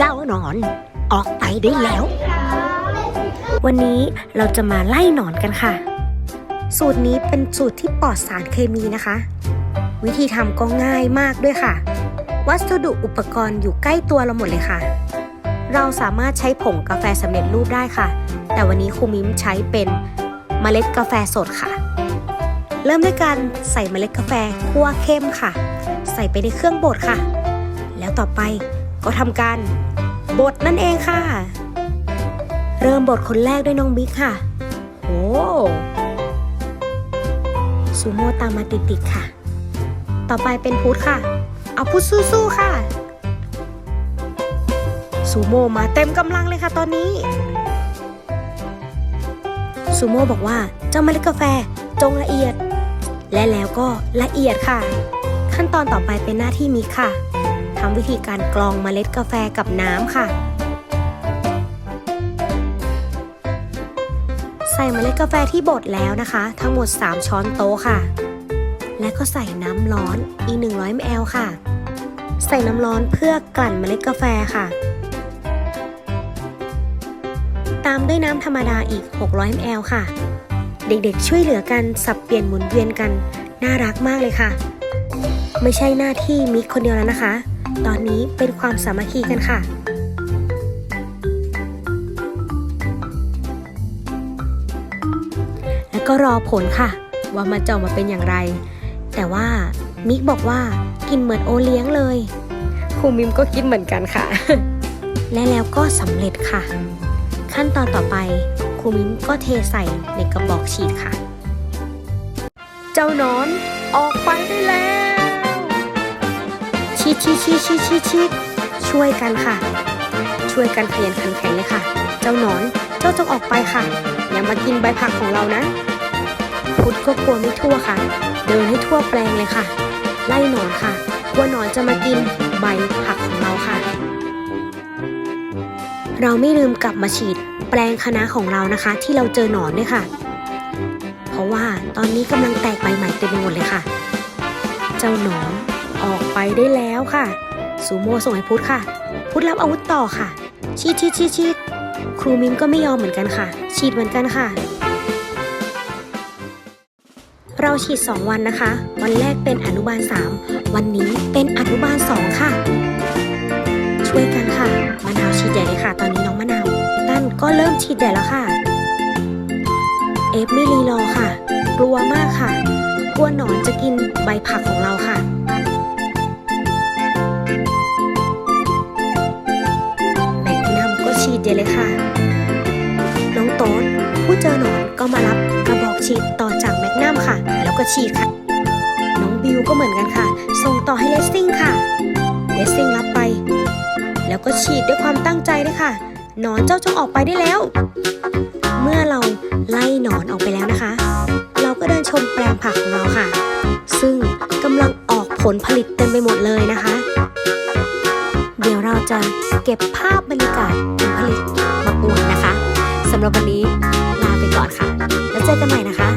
เจ้าหนอน ออกไปได้แล้ว วันนี้เราจะมาไล่หนอนกันค่ะ สูตรนี้เป็นสูตรที่ปลอดสารเคมีนะคะ วิธีทำก็ง่ายมากด้วยค่ะ วัสดุอุปกรณ์อยู่ใกล้ตัวเราหมดเลยค่ะ เราสามารถใช้ผงกาแฟสำเร็จรูปได้ค่ะ แต่วันนี้ครูมิมใช้เป็นเมล็ดกาแฟสดค่ะ เริ่มด้วยการใส่เมล็ดกาแฟคั่วเข้มค่ะ ใส่ไปในเครื่องบดค่ะ แล้วต่อไป ก็ทำการบดนั่นเองค่ะ เริ่มบดคนแรกด้วยน้องบิ๊กค่ะโอ้ซูโม่ตามมาติดๆค่ะ ต่อไปเป็นพุทธค่ะ เอาพุทธสู้ๆค่ะซูโม่มาเต็มกำลังเลยค่ะตอนนี้ซูโม่บอกว่าเจ้าเมล็ดกาแฟจงละเอียด และแล้วก็ละเอียดค่ะ ขั้นตอนต่อไปเป็นหน้าที่มิกค่ะำวิธีการกรองเมล็ดกาแฟกับน้ำค่ะ ใส่เมล็ดกาแฟที่บดแล้วนะคะ ทั้งหมด 3 ช้อนโต๊ะค่ะ และก็ใส่น้ำร้อนอีก 100 ml ค่ะ ใส่น้ำร้อนเพื่อกลั่นเมล็ดกาแฟค่ะ ตามด้วยน้ำธรรมดาอีก 600 ml ค่ะ เด็กๆช่วยเหลือกันสับเปลี่ยนหมุนเวียนกัน น่ารักมากเลยค่ะไม่ใช่หน้าที่มิกคนเดียวแล้วนะคะ ตอนนี้เป็นความสามัคคีกันค่ะแล้วก็รอผลค่ะ ว่ามันจะออกมาเป็นอย่างไร แต่ว่ามิกบอกว่ากินเหมือนโอเลี้ยงเลย ครูมิมก็คิดเหมือนกันค่ะ และแล้วก็สำเร็จค่ะ ขั้นตอนต่อไปครูมิมก็เทใส่ในกระบอกฉีดค่ะ เจ้าหนอนออกไปได้แล้ว ชีดชีดชีดชีดชีดชีดช่วยกันค่ะ ช่วยกันขยันขันแข็งเลยค่ะ เจ้าหนอนเจ้าจงออกไปค่ะ อย่ามากินใบผักของเรานะ พุทธก็กลัวไม่ทั่วค่ะ เดินให้ทั่วแปลงเลยค่ะ ไล่หนอนค่ะกลัวหนอนจะมากินใบผักของเราค่ะ เราไม่ลืมกลับมาฉีดแปลงคณะของเรานะคะ ที่เราเจอหนอนด้วยค่ะ เพราะว่าตอนนี้กำลังแตกใบใหม่เต็มไปหมดเลยค่ะ เจ้าหนอน ออกไปได้แล้วค่ะซูโม่ส่งให้พุทธค่ะ พุทธรับอาวุธต่อค่ะ ชีดชีดชีดชีดครูมิมก็ไม่ยอมเหมือนกันค่ะ ฉีดเหมือนกันค่ะ เราฉีด 2 วันนะคะ วันแรกเป็นอนุบาล 3 วันนี้เป็นอนุบาล 2 ค่ะ ช่วยกันค่ะมะนาวฉีดใหญ่เลยค่ะ ตอนนี้น้องมะนาวตั้นก็เริ่มฉีดใหญ่แล้วค่ะ เอฟไม่รีรอค่ะ กลัวมากค่ะกลัวหนอนจะกินใบผักของเราค่ะ ดใหญ่เลยค่ะ น้องโต๊ดผู้เจอหนอนก็มารับกระบอกฉีดต่อจากแมกนัมค่ะ แล้วก็ฉีดค่ะ น้องบิวก็เหมือนกันค่ะ ส่งต่อให้เลสซิ่งค่ะเลสซิ่งรับไป แล้วก็ฉีดด้วยความตั้งใจด้วยค่ะหนอนเจ้าจงออกไปได้แล้ว เมื่อเราไล่หนอนออกไปแล้วนะคะ เราก็เดินชมแปลงผักของเราค่ะ ซึ่งกำลังออกผลผลิตเต็มไปหมดเลยนะคะ เดี๋ยวเราจะเก็บภาพบรรยากาศผลผลิตมาอวดนะคะสำหรับวันนี้ลาไปก่อนค่ะ แล้วเจอกันใหม่นะคะ